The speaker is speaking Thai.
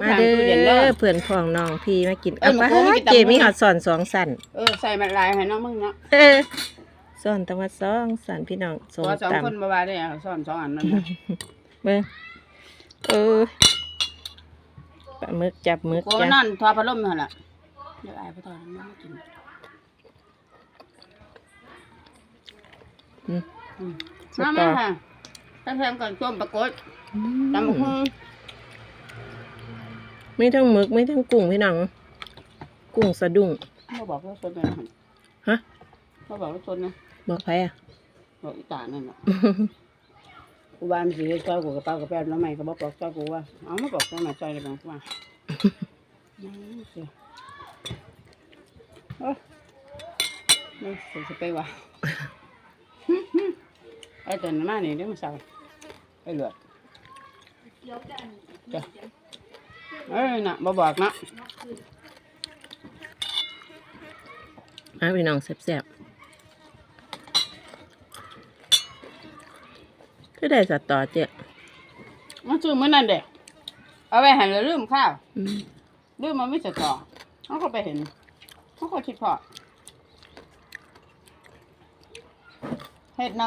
มาเด้ตู้ย็นเด้อเพื่อนพ้องน้องพี่มากินเอ้ยเอามาปะโค้งมากินตำเจบักหุ่งมีหอดสอนสองสันเออใส่มันลายให้น้องมึงเนาะเออสอนตะวันสองสันพี่น้องสพมอสองตคนบ่ว่าได้อะซ่อนสองอันนั่นน่ะำเบิ่งเออปลาหมึกจับหมึกกูจ้ะนั่นทอพัดลมนั่นล่ะเดี๋ยวอายไปทอดน้ำมากินอืมอืมสุดมาต่มาอค่ะถ้าแทมกันส้มปรากฏตำบักหุ่ง ไม่ทั้งหมึกไม่ทั้งกุ้งพี่น้องกุ้งสะดุ้งบ่บอกว่าสดเลยนะฮะบ่บอกว่าสดนะบอกไปอะบอกอีตานั่นน่ะกูบ้านสิให้ซอยกูกระเป๋ากระแป้วน้ำใหม่ก็บอกบอกซอยกูว่าเอามาบอกซอยมาซอยเลยบางว่านั่นสิโอ้นี่สิสิไปว่ะไอ้ตัวนั้นมานี่เดี๋ยวมันสั่งไอ้เหลือดจ้ะ เอ้ยน่ะบ่บอกนะมาพี่น้องแซ่บๆก็ได้สัตว์ต่อเจ้ะมันซื้อมื้อนั้นเด็กเอาไว้ให้แล้วลืมข้าวอืมลืมมันไม่จะต่อเขาก็ไปเห็นเขาก็คิดพอเฮ็ดน้ำ